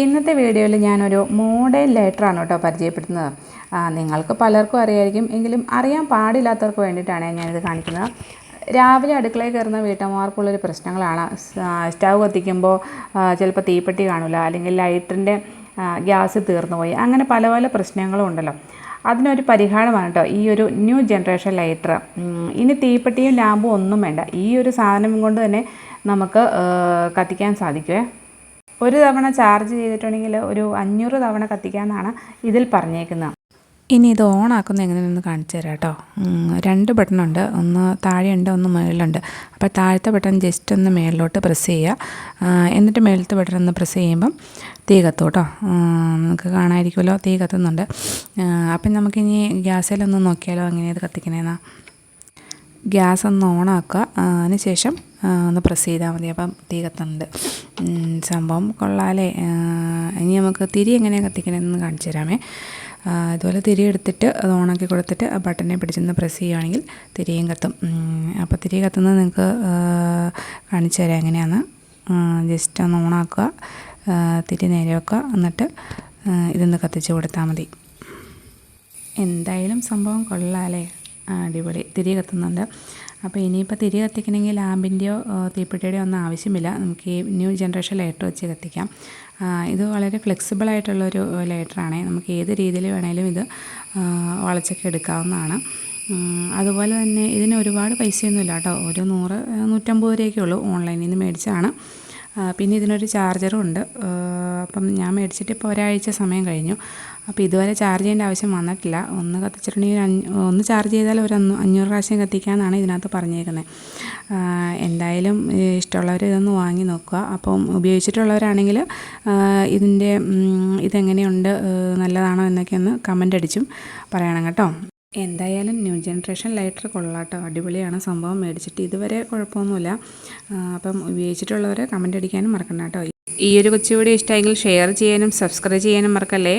ഇന്നത്തെ വീഡിയോയിൽ ഞാനൊരു മോഡേൺ ലെറ്ററാണ് കേട്ടോ പരിചയപ്പെടുത്തുന്നത്. നിങ്ങൾക്ക് പലർക്കും അറിയായിരിക്കും. എങ്കിലും അറിയാൻ പാടില്ലാത്തവർക്ക് വേണ്ടിയിട്ടാണ് ഞാനിത് കാണിക്കുന്നത്. രാവിലെ അടുക്കളയിൽ കയറുന്ന വീട്ടമ്മമാർക്കുള്ളൊരു പ്രശ്നങ്ങളാണ്. സ്റ്റൗ കത്തിക്കുമ്പോൾ ചിലപ്പോൾ തീപ്പെട്ടി കാണില്ല അല്ലെങ്കിൽ ലൈറ്ററിന്റെ ഗ്യാസ് തീർന്നു പോയി. അങ്ങനെ പല പല പ്രശ്നങ്ങളും ഉണ്ടല്ലോ. അതിനൊരു പരിഹാരമാണ് കേട്ടോ ഈ ഒരു ന്യൂ ജനറേഷൻ ലൈറ്റർ ഇനി തീപ്പെട്ടിയും ലാമ്പും ഒന്നും വേണ്ട. ഈ ഒരു സാധനം കൊണ്ട് തന്നെ നമുക്ക് കത്തിക്കാൻ സാധിക്കുമേ ഒരു തവണ ചാർജ് ചെയ്തിട്ടുണ്ടെങ്കിൽ ഒരു അഞ്ഞൂറ് തവണ കത്തിക്കാമെന്നാണ് ഇതിൽ പറഞ്ഞേക്കുന്നത്. ഇനി ഇത് ഓൺ ആക്കുന്ന എങ്ങനെയാണെന്ന് കാണിച്ചു തരാം കേട്ടോ. രണ്ട് ബട്ടണുണ്ട്. ഒന്ന് താഴെയുണ്ട് ഒന്ന് മുകളിലുണ്ട് അപ്പോൾ താഴത്തെ ബട്ടൺ ജസ്റ്റ് ഒന്ന് മേളിലോട്ട് പ്രസ് ചെയ്യുക. എന്നിട്ട് മേളത്തെ ബട്ടൺ ഒന്ന് പ്രസ് ചെയ്യുമ്പം തീ കത്തും കേട്ടോ. നമുക്ക് കാണാമായിരിക്കുമല്ലോ തീ കത്തുന്നുണ്ട്. അപ്പം നമുക്കിനി ഗ്യാസിലൊന്ന് നോക്കിയാലോ എങ്ങനെയത് കത്തിക്കണേന്നാ. ഗ്യാസ് ഒന്ന് ഓണാക്കുക. അതിന് ശേഷം ഒന്ന് പ്രസ് ചെയ്താൽ മതി. അപ്പം തീ കത്തുന്നുണ്ട് സംഭവം കൊള്ളാലേ. ഇനി നമുക്ക് തിരി എങ്ങനെയാണ് കത്തിക്കണമെന്ന് കാണിച്ചു തരാമേ. ഇതുപോലെ തിരി എടുത്തിട്ട് അത് ഓണാക്കി കൊടുത്തിട്ട് ആ ബട്ടനെ പിടിച്ചൊന്ന് പ്രസ് ചെയ്യുകയാണെങ്കിൽ തിരിയും കത്തും. അപ്പോൾ തിരി കത്തുന്നത് നിങ്ങൾക്ക് കാണിച്ചു തരാം എങ്ങനെയാണ് ജസ്റ്റ് ഒന്ന് ഓണാക്കുക തിരി നേരെ വെക്കുക എന്നിട്ട് ഇതൊന്ന് കത്തിച്ച് കൊടുത്താൽ മതി. എന്തായാലും സംഭവം ആ, അടിപൊളി. തിരി കത്തുന്നുണ്ട്. അപ്പോൾ ഇനിയിപ്പോൾ തിരി കത്തിക്കണമെങ്കിൽ ലാമ്പിന്റെയോ തീപ്പെട്ടിയുടെയോ ഒന്നും ആവശ്യമില്ല. നമുക്ക് ഈ ന്യൂ ജനറേഷൻ ലൈറ്റർ വെച്ച് കത്തിക്കാം. ഇത് വളരെ ഫ്ലെക്സിബിൾ ആയിട്ടുള്ളൊരു ലൈറ്ററാണ്. നമുക്ക് ഏത് രീതിയിൽ വേണേലും ഇത് വളച്ചൊക്കെ എടുക്കാവുന്നതാണ്. അതുപോലെ തന്നെ ഇതിന് ഒരുപാട് പൈസയൊന്നുമില്ല കേട്ടോ. ഒരു നൂറ് നൂറ്റമ്പത് രൂപയൊക്കെ ഉള്ളൂ ഓൺലൈനിൽ നിന്ന് മേടിച്ചാണ് പിന്നെ ഇതിനൊരു ചാർജറും ഉണ്ട്. അപ്പം ഞാൻ മേടിച്ചിട്ട് ഇപ്പോൾ ഒരാഴ്ച സമയം കഴിഞ്ഞു. അപ്പോൾ ഇതുവരെ ചാർജ് ചെയ്യേണ്ട ആവശ്യം വന്നിട്ടില്ല. ഒന്ന് കത്തിച്ചിട്ടുണ്ടെങ്കിൽ ഒന്ന് ചാർജ് ചെയ്താൽ ഒരു അഞ്ഞൂറ് പ്രാവശ്യം കത്തിക്കാമെന്നാണ് ഇതിനകത്ത് പറഞ്ഞേക്കുന്നത്. എന്തായാലും ഇഷ്ടമുള്ളവർ ഇതൊന്ന് വാങ്ങി നോക്കുക. അപ്പം ഉപയോഗിച്ചിട്ടുള്ളവരാണെങ്കിൽ ഇതിന്റെ ഇതെങ്ങനെയുണ്ട് നല്ലതാണോ എന്നൊക്കെ ഒന്ന് കമന്റ് അടിച്ചും പറയണം കേട്ടോ. എന്തായാലും ന്യൂ ജനറേഷൻ ലൈറ്റർ കൊള്ളാട്ടോ. അടിപൊളിയാണ് സംഭവം. മേടിച്ചിട്ട് ഇതുവരെ കുഴപ്പമൊന്നുമില്ല. അപ്പം ഉപയോഗിച്ചിട്ടുള്ളവർ കമന്റ് അടിക്കാനും മറക്കണ്ട കേട്ടോ. ഈ ഒരു കൊച്ചുകൂടി ഇഷ്ടമായെങ്കിൽ ഷെയർ ചെയ്യാനും സബ്സ്ക്രൈബ് ചെയ്യാനും മറക്കല്ലേ?